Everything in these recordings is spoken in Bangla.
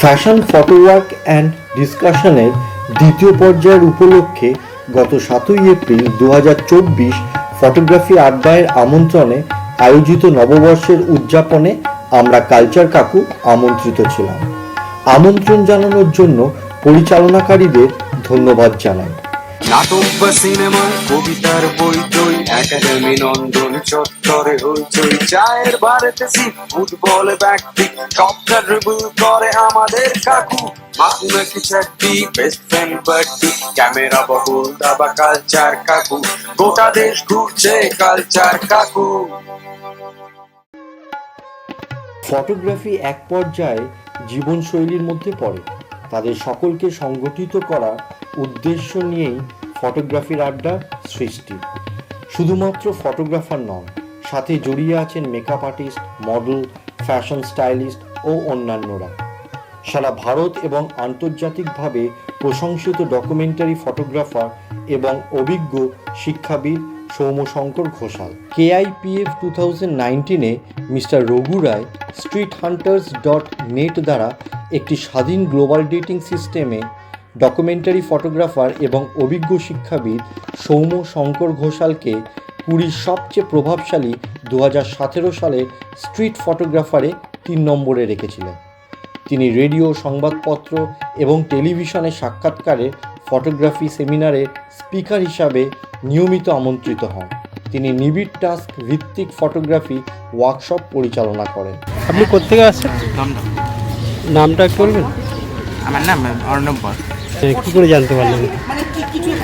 ফ্যাশন ফটোওয়ার্ক অ্যান্ড ডিসকাশনের দ্বিতীয় পর্যায়ের উপলক্ষে গত সাতই এপ্রিল দু হাজার চব্বিশ ফটোগ্রাফি আড্ডায়ের আমন্ত্রণে আয়োজিত নববর্ষের উদযাপনে আমরা কালচার কাকু আমন্ত্রিত ছিলাম। আমন্ত্রণ জানানোর জন্য পরিচালনাকারীদের ধন্যবাদ জানাই। নাটক বা সিনেমা, কবিতার বই টই একাডেমি নন্দন চত্বরে হইচই। চায়ের বারেতে ফুটবল ব্যক্তি সবটা ড্রিবল করে আমাদের কাকু। চাকরি বেস্ট ফ্রেন্ড ক্যামেরা বহুল, দাবা কালচার কাকু। গোটা দেশ ঘুরছে কালচার কাকু। ফটোগ্রাফি এক পর্যায়ে জীবনশৈলীর মধ্যে পড়ে। তাদের সকলকে সংগঠিত করার উদ্দেশ্য নিয়েই ফটোগ্রাফির আড্ডা সৃষ্টি। শুধুমাত্র ফটোগ্রাফার নন, সাথে জড়িয়ে আছেন makeup artist model fashion stylist ও অন্যান্যরা। সারা ভারত এবং আন্তর্জাতিকভাবে প্রশংসিত ডকুমেন্টারি ফটোগ্রাফার এবং অভিজ্ঞ শিক্ষাবিদ Soumyashankar Ghoshal. KIPF two thousand নাইনটিনে mister Raghu Rai street hunters dot net দ্বারা একটি স্বাধীন গ্লোবাল ডেটিং সিস্টেমে ডকুমেন্টারি ফটোগ্রাফার এবং অভিজ্ঞ শিক্ষাবিদ সৌম্য শঙ্কর ঘোষালকে পুরীর সবচেয়ে প্রভাবশালী দু সালের স্ট্রিট ফটোগ্রাফারে তিন নম্বরে রেখেছিলেন। তিনি রেডিও সংবাদপত্র এবং টেলিভিশনে সাক্ষাৎকারে ফটোগ্রাফি সেমিনারে স্পিকার হিসাবে নিয়মিত আমন্ত্রিত হন। তিনি নিবিড় টাস্ক ভিত্তিক ফটোগ্রাফি ওয়ার্কশপ পরিচালনা করেন। আপনি কোথেকে আসছেন? নামটা একটু বলবেন? আমার নাম অর্ণব বর। কি করে জানতে পারলেন?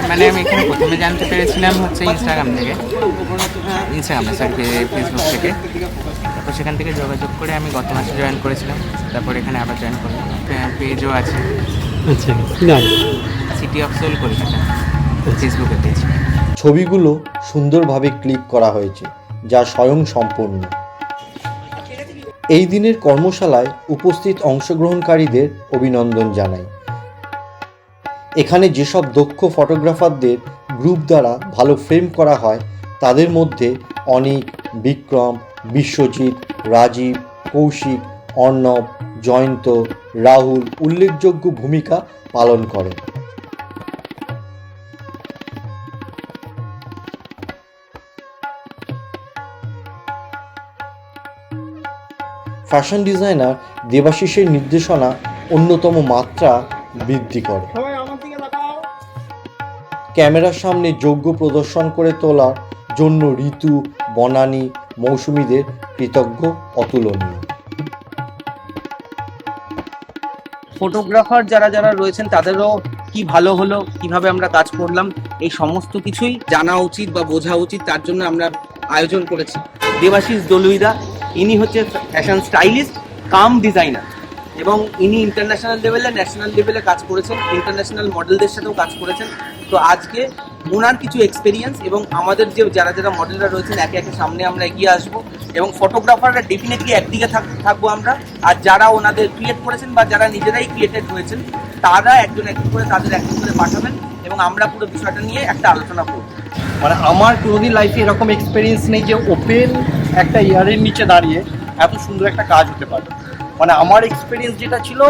মানে আমি এখানে প্রথমে জানতে পেরেছিলাম হচ্ছে ইনস্টাগ্রাম থেকে। ইনস্টাগ্রামে স্যার ফেসবুক থেকে। সেখান থেকে যোগাযোগ করে আমি গত মাসে জয়েন করেছিলাম। তারপর এখানে আবার জয়েন করলাম। পেজও আছে। আচ্ছা সিটি অফ সোল কলকাতা ফেসবুকে পেজ ছবিগুলো সুন্দরভাবে ক্লিক করা হয়েছে যা স্বয়ং সম্পূর্ণ। এই দিনের কর্মশালায় উপস্থিত অংশগ্রহণকারীদের অভিনন্দন জানাই। এখানে যেসব দক্ষ ফটোগ্রাফারদের গ্রুপ দ্বারা ভালো ফ্রেম করা হয় তাদের মধ্যে অনিক বিক্রম বিশ্বজিৎ রাজীব কৌশিক অর্ণব জয়ন্ত রাহুল উল্লেখযোগ্য ভূমিকা পালন করে ফ্যাশন ডিজাইনার দেবাশিসের নির্দেশনা অন্যতম মাত্রা বৃদ্ধি করে। ক্যামেরার সামনে যোগ্য প্রদর্শন করে তোলার জন্য ঋতু বনানী মৌসুমীদের কৃতজ্ঞ অতুলনীয়। ফটোগ্রাফার যারা যারা রয়েছেন, তাদেরও কি ভালো হলো, কীভাবে আমরা কাজ করলাম, এই সমস্ত কিছুই জানা উচিত বা বোঝা উচিত, তার জন্য আমরা আয়োজন করেছি। দেবাশিস দলুইদা, ইনি হচ্ছে ফ্যাশন স্টাইলিস্ট কাম ডিজাইনার এবং ইনি ইন্টারন্যাশনাল লেভেলে ন্যাশনাল লেভেলে কাজ করেছেন ইন্টারন্যাশনাল মডেলদের সাথেও কাজ করেছেন। তো আজকে ওনার কিছু এক্সপিরিয়েন্স এবং আমাদের যে যারা যারা মডেলরা রয়েছেন, একে একে সামনে আমরা এগিয়ে আসব এবং ফটোগ্রাফাররা ডেফিনেটলি একদিকে থাক- থাকব আমরা। আর যারা ওনাদের ক্রিয়েট করেছেন বা যারা নিজেরাই ক্রিয়েটেড হয়েছেন, তারা একজন একজন করে তাদের একজন করে পাঠাবেন এবং আমরা পুরো বিষয়টা নিয়ে একটা আলোচনা করব। মানে আমার কোনোদিন লাইফে এরকম এক্সপিরিয়েন্স নেই যে ওপেন একটা ইয়ারের নিচে দাঁড়িয়ে এত সুন্দর একটা কাজ হতে পারে। মানে আমার এক্সপিরিয়েন্স যেটা ছিল,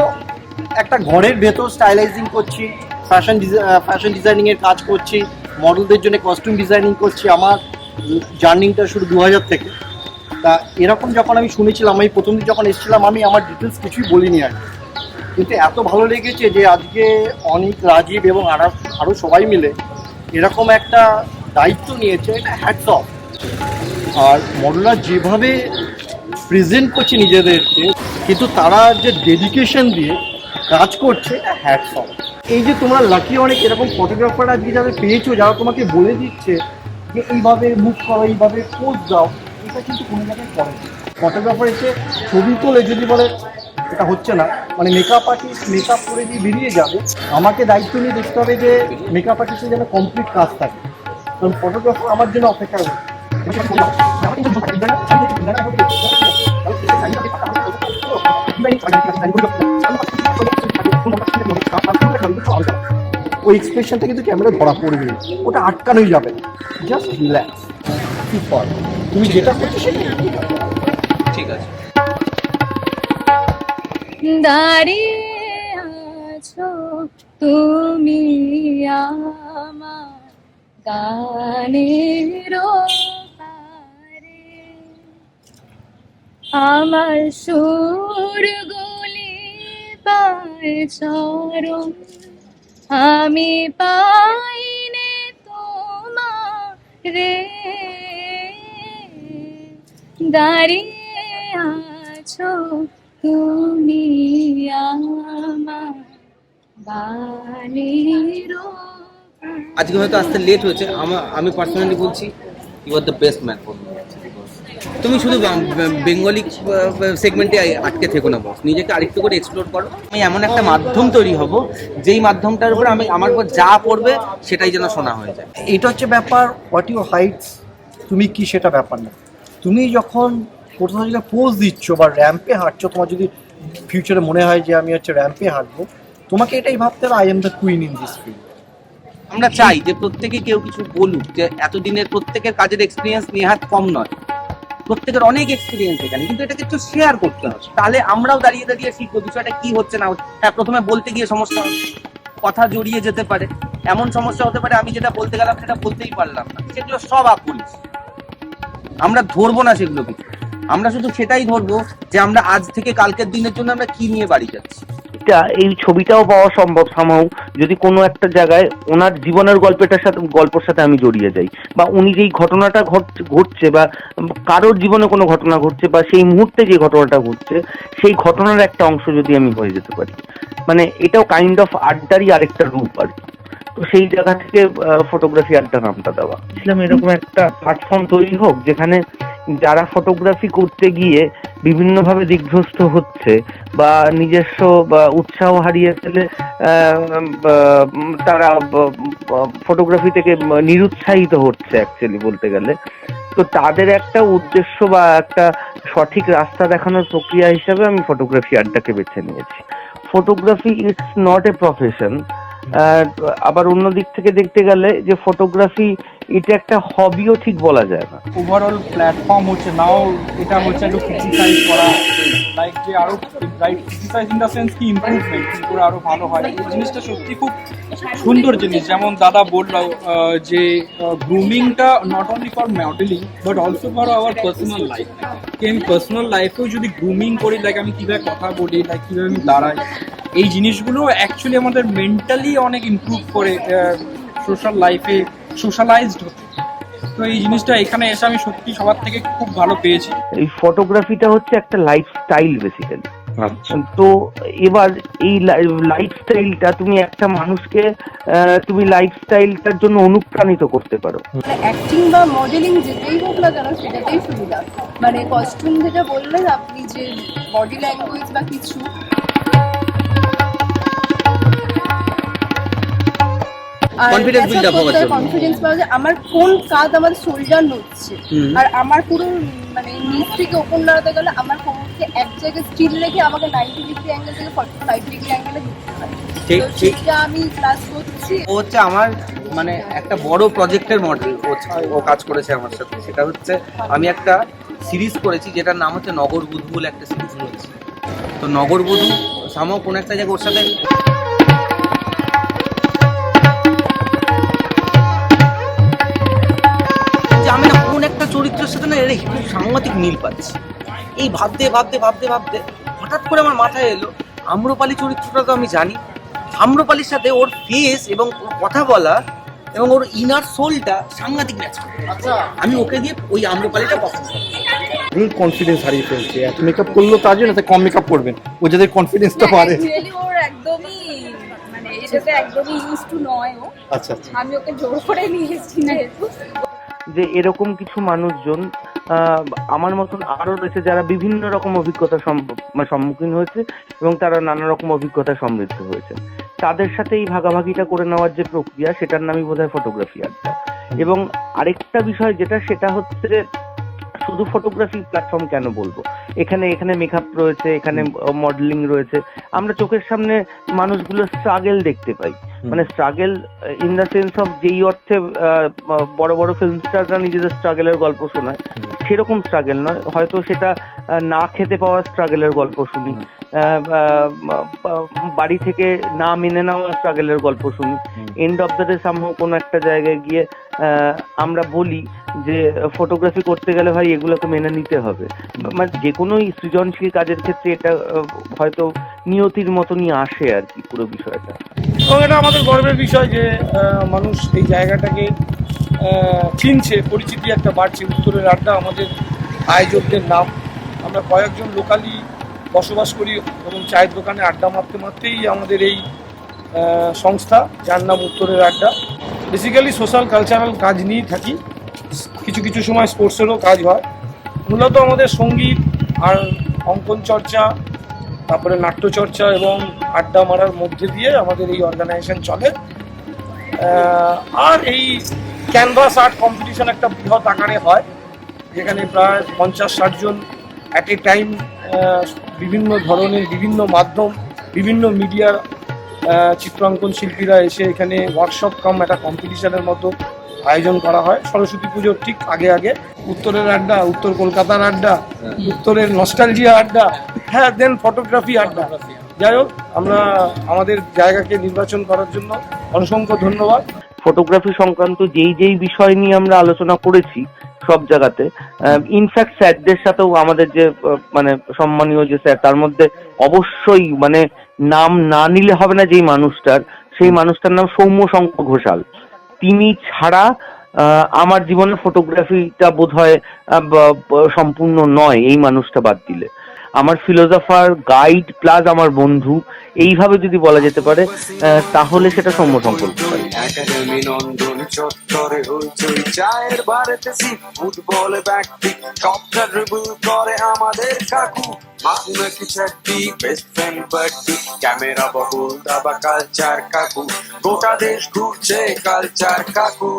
একটা ঘরের ভেতর স্টাইলাইজিং করছি ফ্যাশন ফ্যাশন ডিজাইনিংয়ের কাজ করছি মডেলদের জন্য কস্টিউম ডিজাইনিং করছি আমার জার্নিংটা শুরু দু হাজার থেকে। তা এরকম যখন আমি শুনেছিলাম, আমি প্রথম দিন যখন এসেছিলাম, আমি আমার ডিটেলস কিছুই বলিনি আর। কিন্তু এত ভালো লেগেছে যে আজকে অনেক, রাজীব এবং আরও আরও সবাই মিলে এরকম একটা দায়িত্ব নিয়েছে, এটা হ্যাটস অফ আর মডেলরা যেভাবে প্রেজেন্ট করছে নিজেদেরকে, কিন্তু তারা যে ডেডিকেশন দিয়ে কাজ করছে, এটা হ্যাটস অফ এই যে তোমরা লাকি অনেক এরকম ফটোগ্রাফার আজকে যাদের পেয়েছ, যারা তোমাকে বলে দিচ্ছে যে এইভাবে মুখ করো, এইভাবে পোজ দাও, এটা কিন্তু কোনো জায়গায় করে ফটোগ্রাফার এসে ছবি তোলে যদি বলে, এটা হচ্ছে না। মানে মেকআপ আর্টিস্ট মেকআপ করে দিয়ে বেরিয়ে যাবে, আমাকে দায়িত্ব নিয়ে দেখতে হবে যে মেকআপ আর্টিস্টের যেন কমপ্লিট কাজ থাকে। কারণ ফটোগ্রাফার আমার জন্য অপেক্ষা করবে ওই এক্সপ্রেশনটা কিন্তু ক্যামেরা ধরা পড়বে ওটা আটকানোই যাবে জাস্ট রিল্যাক্স কি পর তুমি যেটা করছ সেটাই। ঠিক আছে। দাঁড়িয়ে তুমি আমার গানের আমার সুর গুলি পায় চরণ। আমি পাইনে রে দাঁড়িয়ে আছো তুমি আমার আজকে হয়তো আসতে লেট হয়েছে। আমি পার্সোনালি বলছি you are the best man for তুমি শুধু বেঙ্গলি সেগমেন্টে আটকে থেকো না বস নিজেকে আরেকটু করে এক্সপ্লোর করো। আমি এমন একটা মাধ্যম তৈরি হব যেই মাধ্যমটার উপর আমি আমার উপর যা পড়বে সেটাই যেন শোনা হয়ে যায়। এটা হচ্ছে ব্যাপার হোয়াট ইউ হাইটস তুমি কি সেটা ব্যাপার না। তুমি যখন কোথাও যদি পোজ দিচ্ছ বা র্যাম্পে হাঁটছো তোমার যদি ফিউচারে মনে হয় যে আমি হচ্ছে র্যাম্পে হাঁটবো তোমাকে এটাই ভাবতে হবে I am the queen in this field আমরা চাই যে প্রত্যেকে কেউ কিছু বলুক যে এতদিনের প্রত্যেকের কাজের এক্সপিরিয়েন্স নেহাত কম নয়। প্রত্যেকের অনেক এক্সপিরিয়েন্স এখানে, কিন্তু এটাকে একটু শেয়ার করতে হবে। তাহলে আমরাও দাঁড়িয়ে দাঁড়িয়ে শিখব বিষয়টা কি হচ্ছে না হ্যাঁ প্রথমে বলতে গিয়ে সমস্যা। কথা জড়িয়ে যেতে পারে। এমন সমস্যা হতে পারে, আমি যেটা বলতে গেলাম সেটা বলতেই পারলাম না। সেগুলো সব আপুলিশ আমরা ধরবো না সেগুলোকে। আমরা শুধু সেটাই ধরবো যে আমরা আজ থেকে কালকের দিনের জন্য আমরা কি নিয়ে বাড়ি যাচ্ছি। এটা এই ছবিটাও পাওয়া সম্ভব সামাও যদি কোনো একটা জায়গায় ওনার জীবনের গল্পটার সাথে, গল্পের সাথে আমি জড়িয়ে যাই। বা উনি যেই ঘটনাটা ঘটছে বা কারোর জীবনে কোনো ঘটনা ঘটছে বা সেই মুহূর্তে যে ঘটনাটা ঘটছে, সেই ঘটনার একটা অংশ যদি আমি হয়ে যেতে পারি। মানে এটাও কাইন্ড অফ আড্ডারই আরেকটা রূপ আর তো সেই জায়গা থেকে ফটোগ্রাফি আড্ডা নামটা দেওয়া। এরকম একটা প্ল্যাটফর্ম তৈরি হোক, যেখানে যারা ফটোগ্রাফি করতে গিয়ে বিভিন্নভাবে দিগ্ভ্রস্ত হচ্ছে বা নিজস্ব, বা উৎসাহ হারিয়ে ফেলে তারা ফটোগ্রাফি থেকে নিরুৎসাহিত হচ্ছে অ্যাকচুয়ালি বলতে গেলে। তো তাদের একটা উদ্দেশ্য বা একটা সঠিক রাস্তা দেখানোর প্রক্রিয়া হিসাবে আমি ফটোগ্রাফি আড্ডাকে বেছে নিয়েছি। Photography it's not a profession আবার অন্য দিক থেকে দেখতে গেলে যে ফটোগ্রাফি এটা একটা হবিও ঠিক বলা যায় না। ওভারঅল প্ল্যাটফর্ম হচ্ছে নাও এটা হচ্ছে একটু ক্রিটিসাইজ করা। লাইক যে আরও like criticize in the sense কি ইমপ্রুভমেন্ট কি করে আরও ভালো হয়। এই জিনিসটা সত্যি খুব সুন্দর জিনিস। যেমন দাদা বলল যে গ্রুমিংটা not only for modelling but also for our personal life কি আমি পার্সোনাল লাইফেও যদি গ্রুমিং করি লাইক আমি কীভাবে কথা বলি লাইক কীভাবে আমি দাঁড়াই এই জিনিসগুলো অ্যাকচুয়ালি আমাদের মেন্টালি অনেক ইমপ্রুভ করে সোশ্যাল লাইফে সোশ্যালাইজড হতে তো এই জিনিসটা এখানে এসে আমি সত্যি সবার থেকে খুব ভালো পেয়েছি। এই ফটোগ্রাফিটা হচ্ছে একটা লাইফস্টাইল বেসিক্যালি তো এবার এই লাইফস্টাইলটা তুমি একটা মানুষকে আহ, তুমি লাইফস্টাইলটার জন্য অনুপ্রাণিত করতে পারো। অ্যাক্টিং বা মডেলিং যেটাই হোক না কেন সেটাতেই সুবিধা। মানে কস্টিউম যেটা বললেন আপনি যে বডি ল্যাঙ্গুয়েজ বা কিছু Confidence build up হওয়ার জন্য। কনফিডেন্স পাওয়া যায়। আমার কোন কাজ আমার শোল্ডার নড়ছে। আর আমার পুরো মানে নিচ থেকে ওপর দাঁড়াতে গেলে আমার কোমরকে এক জায়গায় স্টিল রেখে আমাকে নাইনটি ডিগ্রি অ্যাঙ্গেল থেকে ফর্টি ফাইভ ডিগ্রি অ্যাঙ্গেলে দিতে হয় ঠিক ঠিক আমি ক্লাস করছি। ও হচ্ছে আমার মানে একটা বড় প্রজেক্টের মডেল ও কাজ করেছে আমার সাথে। সেটা হচ্ছে আমি একটা সিরিজ করেছি যেটার নাম হচ্ছে নগরবধূ বলে একটা সিরিজ রয়েছে। তো নগরবধূ সামাও কোন একটা জায়গায় ওর সাথে চরিত্রের সাথে না এর খুব সাংঘাতিক মিল পাচ্ছি। এই ভাবতে ভাবতে ভাবতে ভাবতে হঠাৎ করে আমার মাথায় এলো আম্রপালি চরিত্রটা তো আমি জানি। আম্রপালির সাথে ওর ফেস এবং ওর কথা বলা এবং ওর ইনার সোলটা সাংঘাতিক ম্যাচ করে। আমি ওকে দিয়ে ওই আম্রপালিটা পছন্দ করি। কনফিডেন্স হারিয়ে ফেলছে। এত মেকআপ করল তার জন্য কম মেকআপ করবেন। ও যাদের কনফিডেন্সটা ওর একদমই মানে এটাতে একদমই ইউজ টু নয় ও। আচ্ছা আচ্ছা। আমি ওকে জোর করে নিয়ে এসেছি যেহেতু। যে এরকম কিছু মানুষজন আমার মতন আরও রয়েছে যারা বিভিন্ন রকম অভিজ্ঞতা মানে সম্মুখীন হয়েছে এবং তারা নানা রকম অভিজ্ঞতা সমৃদ্ধ হয়েছে। তাদের সাথে এই ভাগাভাগিটা করে নেওয়ার যে প্রক্রিয়া, সেটার নামই বোধ হয় ফটোগ্রাফি আড্ডা। এবং আরেকটা বিষয় যেটা, সেটা হচ্ছে শুধু ফটোগ্রাফি প্ল্যাটফর্ম কেন বলব? এখানে এখানে মেকআপ রয়েছে এখানে মডেলিং রয়েছে। আমরা চোখের সামনে মানুষগুলো স্ট্রাগেল দেখতে পাই। মানে struggle in the sense of যেই অর্থে বড় বড় ফিল্ম স্টাররা নিজেদের স্ট্রাগেলের গল্প শোনায় সেরকম স্ট্রাগেল নয়। হয়তো সেটা না খেতে পাওয়া স্ট্রাগেলের গল্প শুনি। বাড়ি থেকে না মেনে নেওয়া স্ট্রাগলের গল্প শুনি। End of the day somehow কোনো একটা জায়গায় গিয়ে আহ, আমরা বলি যে ফটোগ্রাফি করতে গেলে ভাই এগুলোকে মেনে নিতে হবে। মানে যে কোনোই সৃজনশীল কাজের ক্ষেত্রে এটা হয়তো নিয়তির মতনই আসে আর কি পুরো বিষয়টা। এবং এটা আমাদের গর্বের বিষয় যে মানুষ এই জায়গাটাকে চিনছে পরিচিতি একটা বাড়ছে। উত্তরের আড্ডা আমাদের আয়োজকদের নাম। আমরা কয়েকজন লোকালি বসবাস করি এবং চায়ের দোকানে আড্ডা মারতে মারতেই আমাদের এই সংস্থা, যার নাম উত্তরের আড্ডা। বেসিক্যালি সোশ্যাল কালচারাল কাজ নিয়েই থাকি। কিছু কিছু সময় স্পোর্টসেরও কাজ হয়। মূলত আমাদের সংগীত আর অঙ্কন চর্চা, তারপরে নাট্যচর্চা এবং আড্ডা মারার মধ্যে দিয়ে আমাদের এই অর্গানাইজেশন চলে। আর এই ক্যানভাস আর্ট কম্পিটিশন একটা বৃহৎ আকারে হয়। যেখানে প্রায় পঞ্চাশ ষাট জন অ্যাট এ টাইম বিভিন্ন ধরনের বিভিন্ন মাধ্যম বিভিন্ন মিডিয়ার চিত্রাঙ্কন শিল্পীরা এসে এখানে ওয়ার্কশপ কাম একটা কম্পিটিশনের মতো আয়োজন করা হয়। সরস্বতী পুজোর ঠিক আগে আগে উত্তরের আড্ডা উত্তর কলকাতার আড্ডা উত্তরের নস্টালজিয়া আড্ডা হ্যাঁ দেন ফটোগ্রাফি আড্ডা। যাই হোক আমরা আমাদের জায়গাকে নির্বাচন করার জন্য অসংখ্য ধন্যবাদ। ফটোগ্রাফি সংক্রান্ত যেই যেই বিষয় নিয়ে আমরা আলোচনা করেছি সব জায়গাতে ইনফ্যাক্ট স্যারদের সাথেও আমাদের যে মানে সম্মানীয় যে স্যার, তার মধ্যে অবশ্যই মানে নাম না নিলে হবে না যেই মানুষটার, সেই মানুষটার নাম সৌম্য শঙ্কর ঘোষাল। তিনি ছাড়া আমার জীবনে ফটোগ্রাফিটা বোধ হয় সম্পূর্ণ নয় এই মানুষটা বাদ দিলে। আমার ফিলোজফার গাইড প্লাস আমার বন্ধু, এইভাবে যদি বলা যেতে পারে তাহলে সেটা হইচই, চায়ের ফুটবল আমাদের কাকু। দাবা কালচার কাকু। কালচার কাকু।